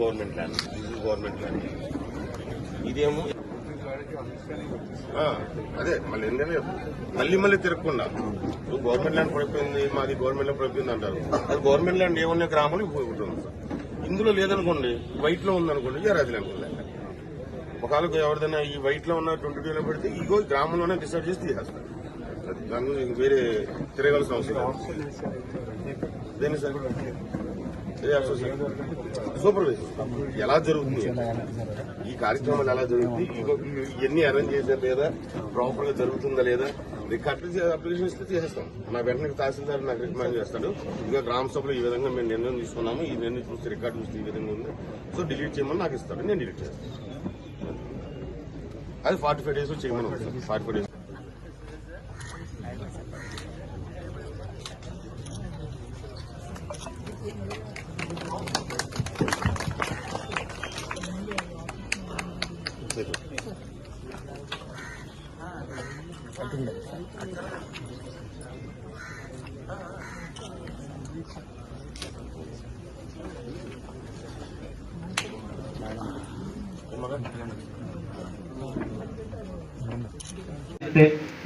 Government land ఇది government land. ఇదేమో? అదే మళ్ళీ ఎందుకంటే మళ్ళీ మళ్ళీ తిరగకుండా ఇప్పుడు గవర్నమెంట్ ల్యాండ్ పడిపోయింది మాది గవర్నమెంట్ ల్యాండ్ పడిపోయింది అంటారు. అది గవర్నమెంట్ ల్యాండ్ ఏమన్నా గ్రామాలు ఇప్పుడు ఉంటుంది. సార్ ఇందులో లేదనుకోండి వైట్లో ఉందనుకోండి జరాది ల్యాండ్ ఒకవేళ ఎవరిదైనా ఈ వైట్లో ఉన్న ట్వంటీ టూ లో పెడితే ఇగో గ్రామంలోనే డిసైడ్ చేసి తీసేస్తారు. అది దాని గురించి వేరే తిరగాల్సిన అవసరం దేని సార్ సూపర్వైజర్ ఎలా జరుగుతుంది? ఈ కార్యక్రమాలు ఎలా జరుగుతుంది? ఇవన్నీ అరేంజ్ చేశారు లేదా? ప్రాపర్గా జరుగుతుందా లేదా? రికార్డు అప్లికేషన్ ఇస్తే చేసేస్తాం నా వెంటనే తహసీల్దార్ నాకు రికమెండ్ చేస్తాడు. ఇంకా గ్రామ సభలో ఈ విధంగా మేము నిర్ణయం తీసుకున్నాము. ఈ నిర్ణయం చూస్తే రికార్డు చూస్తే ఈ విధంగా ఉంది. సో డిలీట్ చేయమని నాకు ఇస్తాడు. నేను డిలీట్ చేస్తాను. అది ఫార్టీ ఫైవ్ డేస్ చేయమని forty five days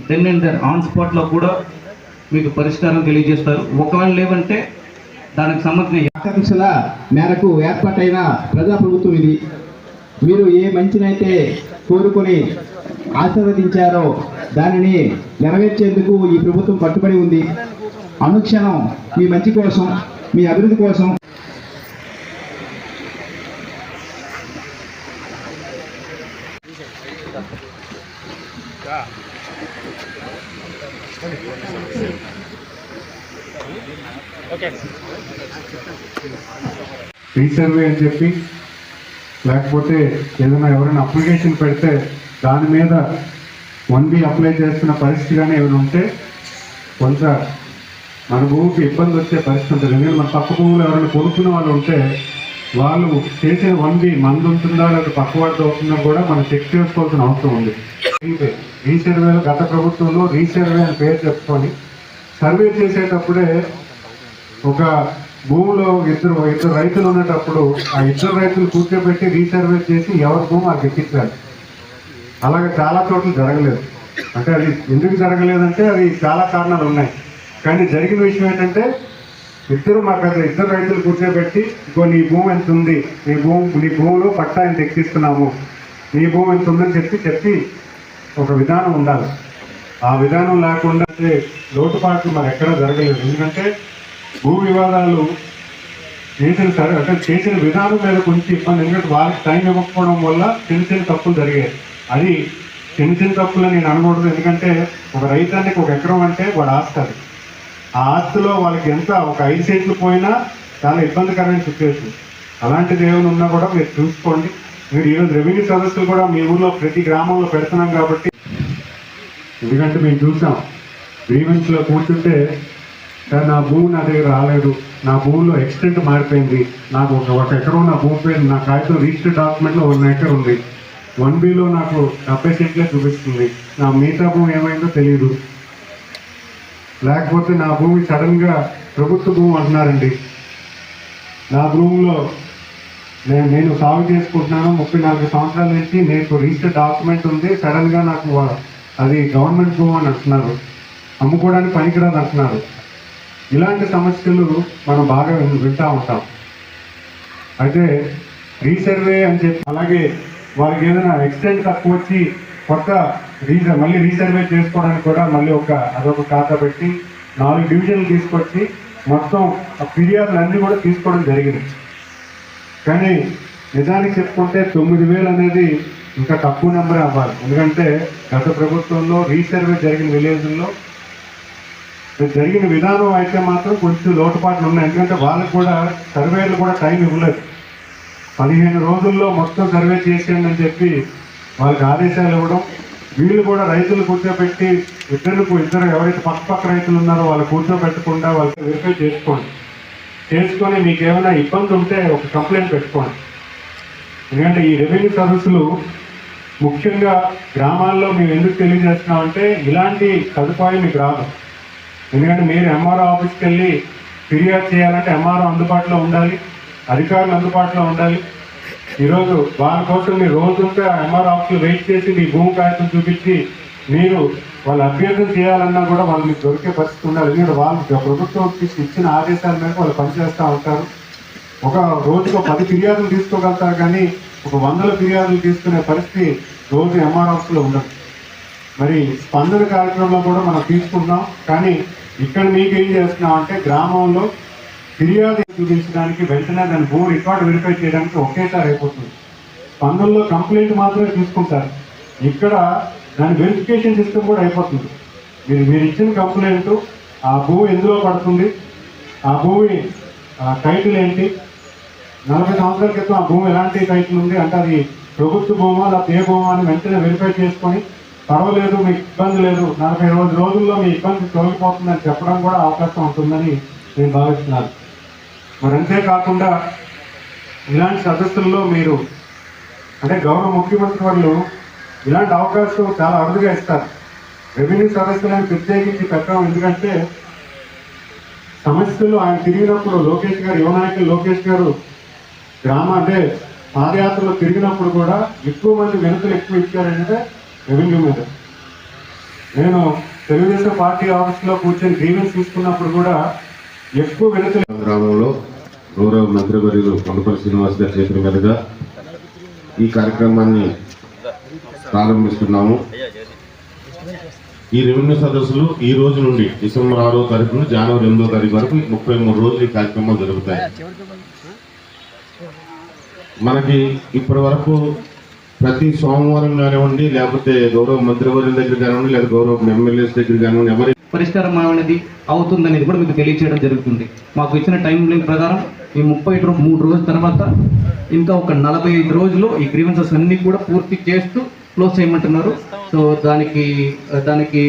then and there on స్పాట్లో కూడా మీకు పరిష్కారం తెలియజేస్తారు. ఒకవేళ లేవంటే దానికి సంబంధించిన ఆకాంక్షల మేరకు ఏర్పాటైన ప్రజాప్రభుత్వం ఇది. మీరు ఏ మంచినైతే కోరుకొని ఆశీర్వదించారో దానిని నెరవేర్చేందుకు ఈ ప్రభుత్వం కట్టుబడి ఉంది. అనుక్షణం మీ మంచి కోసం మీ అభివృద్ధి కోసం రీసర్వే అని చెప్పి లేకపోతే ఏదైనా ఎవరైనా అప్లికేషన్ పెడితే దాని మీద వన్ బి అప్లై చేస్తున్న పరిస్థితి కానీ ఏమైనా ఉంటే కొంత మన భూమికి ఇబ్బంది వచ్చే పరిస్థితి ఉంటుంది. ఎందుకంటే మన పక్క భూములు ఎవరైనా కొనుక్కున్న వాళ్ళు ఉంటే వాళ్ళు చేసే వన్ బి మంది ఉంటుందా లేదా పక్క వాడితో అవుతుందా కూడా మనం చెక్ చేసుకోవాల్సిన అవసరం ఉంది. రీసర్వేలు గత ప్రభుత్వంలో రీసర్వే అని పేరు చెప్పుకొని సర్వే చేసేటప్పుడే ఒక భూమిలో ఇద్దరు ఇద్దరు రైతులు ఉన్నటప్పుడు ఆ ఇద్దరు రైతులు కూర్చోబెట్టి రీసర్వే చేసి ఎవరి భూమి మాకు ఎక్కించాలి అలాగే చాలా చోట్ల జరగలేదు. అంటే అది ఎందుకు జరగలేదంటే అది చాలా కారణాలు ఉన్నాయి. కానీ జరిగిన విషయం ఏంటంటే ఇద్దరు మాకు అది ఇద్దరు రైతులు కూర్చోబెట్టి ఇగో నీ భూమి ఎంత ఉంది? నీ భూమి నీ భూమిలో పట్టా ఎంత ఎక్కిస్తున్నాము? నీ భూమి ఎంత ఉందని చెప్పి చెప్పి ఒక విధానం ఉండాలి. ఆ విధానం లేకుండా లోటుపాట్లు మరి ఎక్కడా జరగలేదు. ఎందుకంటే భూ వివాదాలు చేసిన సరే అంటే చేసిన విధానం మీద కొంచెం ఇబ్బంది. ఎందుకంటే వాళ్ళకి టైం ఇవ్వకపోవడం వల్ల చిన్న చిన్న తప్పులు జరిగాయి. అది చిన్న చిన్న తప్పులు నేను అనకూడదు. ఎందుకంటే ఒక రైతానికి ఒక ఎకరం అంటే వాడు ఆస్తి అది. ఆ ఆస్తిలో వాళ్ళకి ఎంత ఒక ఐదు సెంట్లు పోయినా చాలా ఇబ్బందికరమైన సిచ్యువేషన్. అలాంటిది ఏమైనా ఉన్నా కూడా మీరు చూసుకోండి. మీరు ఈరోజు రెవెన్యూ సదస్సులు కూడా మీ ఊర్లో ప్రతి గ్రామంలో పెడుతున్నాం కాబట్టి. ఎందుకంటే మేము చూసాం. గ్రీవెన్స్లో కూర్చుంటే సార్ నా భూమి నా దగ్గర రాలేదు. నా భూమిలో ఎక్స్టెంట్ మారిపోయింది. నాకు ఒక ఒక ఎకరం నా భూమి పేరు నా కాగితం రిజిస్టర్ డాక్యుమెంట్లో వన్ ఎకర్ ఉంది. వన్ బిలో నాకు డెబ్బై సెంట్లే చూపిస్తుంది. నా మిగతా భూమి ఏమైందో తెలియదు లేకపోతే నా భూమి సడన్గా ప్రభుత్వ భూమి అంటున్నారండి. నా భూమిలో నేను నేను సాగు చేసుకుంటున్నాను. ముప్పై నాలుగు సంవత్సరాల నుంచి నేను రిజిస్టర్ డాక్యుమెంట్ ఉంది. సడన్గా నాకు అది గవర్నమెంట్ భూమి అని అంటున్నారు. అమ్ముకోవడానికి పనికిరాదు అంటున్నారు. ఇలాంటి సమస్యలు మనం బాగా వింటూ ఉంటాం. అయితే రీసర్వే అని చెప్పి అలాగే వారికి ఏదైనా ఎక్స్టెంట్ తక్కువ వచ్చి కొత్త రీసర్ మళ్ళీ రీసర్వే చేసుకోవడానికి కూడా మళ్ళీ ఒక అదొక ఖాతా పెట్టి నాలుగు డివిజన్లు తీసుకొచ్చి మొత్తం ఆ ఫిర్యాదులు అన్నీ కూడా తీసుకోవడం జరిగింది. కానీ నిజానికి చెప్పుకుంటే తొమ్మిది వేలు అనేది ఇంకా తక్కువ నెంబరే అవ్వాలి. ఎందుకంటే గత ప్రభుత్వంలో రీసర్వే జరిగిన విలేజ్ల్లో జరిగిన విధానం అయితే మాత్రం కొంచెం లోటుపాట్లు ఉన్నాయి. ఎందుకంటే వాళ్ళకి కూడా సర్వేలు కూడా టైం ఇవ్వలేదు. పదిహేను రోజుల్లో మొత్తం సర్వే చేసేయండి అని చెప్పి వాళ్ళకి ఆదేశాలు ఇవ్వడం వీళ్ళు కూడా రైతులు కూర్చోబెట్టి ఇద్దరు ఇద్దరు ఎవరైతే పక్క పక్క రైతులు ఉన్నారో వాళ్ళు కూర్చోబెట్టకుండా వాళ్ళకి వెరిఫై చేసుకోండి. చేసుకొని మీకు ఏమైనా ఇబ్బంది ఉంటే ఒక కంప్లైంట్ పెట్టుకోండి. ఎందుకంటే ఈ రెవెన్యూ సర్వీసులు ముఖ్యంగా గ్రామాల్లో మేము ఎందుకు తెలియజేస్తున్నామంటే ఇలాంటి సదుపాయం మీకు రాదు. ఎందుకంటే మీరు ఎంఆర్ఓ ఆఫీస్కి వెళ్ళి ఫిర్యాదు చేయాలంటే ఎంఆర్ఓ అందుబాటులో ఉండాలి అధికారులు అందుబాటులో ఉండాలి. ఈరోజు వాళ్ళ కోసం మీరు రోజుంటే ఎంఆర్ఓ ఆఫీస్లో వెయిట్ చేసి మీ భూమి కాగితం చూపించి మీరు వాళ్ళు అభ్యర్థన చేయాలన్నా కూడా వాళ్ళు మీకు దొరికే పరిస్థితి ఉండాలి. ఎందుకంటే వాళ్ళు ప్రభుత్వం ఇచ్చిన ఆదేశాల మేరకు వాళ్ళు పనిచేస్తూ ఉంటారు. ఒక రోజుకు పది ఫిర్యాదులు తీసుకోగలుగుతారు కానీ ఒక వందల ఫిర్యాదులు తీసుకునే పరిస్థితి రోజు ఎంఆర్ ఆఫీస్లో ఉండదు. మరి స్పందన కార్యక్రమంలో కూడా మనం తీసుకుందాం కానీ ఇక్కడ మీకు ఏం చేస్తున్నాం అంటే గ్రామంలో ఫిర్యాదు చూపించడానికి వెంటనే దాని భూ రికార్డు వెరిఫై చేయడానికి ఒకేసారి అయిపోతుంది. పనుల్లో కంప్లైంట్ మాత్రమే తీసుకుంటారు ఇక్కడ దాని వెరిఫికేషన్ సిస్టమ్ కూడా అయిపోతుంది. మీరు మీరు ఇచ్చిన కంప్లైంట్ ఆ భూమి ఎందులో పడుతుంది? ఆ భూమి టైటిల్ ఏంటి? నలభై సంవత్సరాల క్రితం ఆ భూమి ఎలాంటి టైటిల్ ఉంది? అంటే అది ప్రభుత్వ భూమా లేకపోతే ఏ భూమా అని వెంటనే వెరిఫై చేసుకొని పర్వాలేదు మీకు ఇబ్బంది లేదు. నలభై రోజు రోజుల్లో మీ ఇబ్బంది తొలగిపోతుందని చెప్పడం కూడా అవకాశం ఉంటుందని నేను భావిస్తున్నాను. మరి అంతేకాకుండా ఇలాంటి సదస్సుల్లో మీరు అంటే గౌరవ ముఖ్యమంత్రి వాళ్ళు ఇలాంటి అవకాశం చాలా అరుదుగా ఇస్తారు. రెవెన్యూ సదస్సులను ప్రత్యేకించి పెట్టడం ఎందుకంటే సమస్యలు ఆయన తిరిగినప్పుడు లోకేష్ గారు యువనాయకులు లోకేష్ గారు గ్రామ అంటే పాదయాత్రలో తిరిగినప్పుడు కూడా ఎక్కువ మంది వెనుకలు ఎక్కువ ఇచ్చారంటే రెవెన్యూ మీద నేను తెలుగుదేశం పార్టీ ఆఫీస్లో కూర్చొని గ్రీవెన్స్ తీసుకున్నప్పుడు కూడా ఎక్కువ వెనుకలు గ్రామంలో గౌరవ మంత్రివర్యులు కొండపల్లి శ్రీనివాస్ గారి చేతుల మీదుగా ఈ కార్యక్రమాన్ని ప్రారంభిస్తున్నాము. ఈ రెవెన్యూ సదస్సులు ఈ రోజు నుండి డిసెంబర్ ఆరో తారీఖు నుండి జనవరి ఎనిమిదో తారీఖు వరకు ముప్పై మూడు రోజులు ఈ కార్యక్రమాలు జరుగుతాయి. మనకి ఇప్పటి వరకు ప్రతి సోమవారం కానివ్వండి లేకపోతే గౌరవ మంత్రివర్యుల దగ్గర కానివ్వండి లేదా గౌరవ ఎమ్మెల్యేస్ దగ్గర కానివ్వండి ఎవరి పరిష్కారం అనేది అవుతుందనేది కూడా మీకు తెలియచేయడం జరుగుతుంది. మాకు ఇచ్చిన టైం లైన్ ప్రకారం ఈ ముప్పై మూడు రోజుల తర్వాత ఇంకా ఒక నలభై ఐదు రోజులు ఈ గ్రీవెన్సెస్ అన్ని కూడా పూర్తి చేస్తూ క్లోజ్ చేయమంటున్నారు. సో దానికి దానికి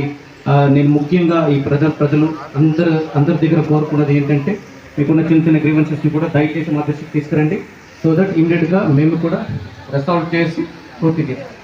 నేను ముఖ్యంగా ఈ ప్రజ ప్రజలు అందరు అందరి దగ్గర కోరుకున్నది ఏంటంటే మీకున్న చిన్న చిన్న గ్రీవెన్సెస్ని కూడా దయచేసి మా దృష్టికి తీసుకురండి. సో దట్ ఇమీడియట్గా మేము కూడా రెసాల్వ్ చేసి పూర్తి చేస్తాం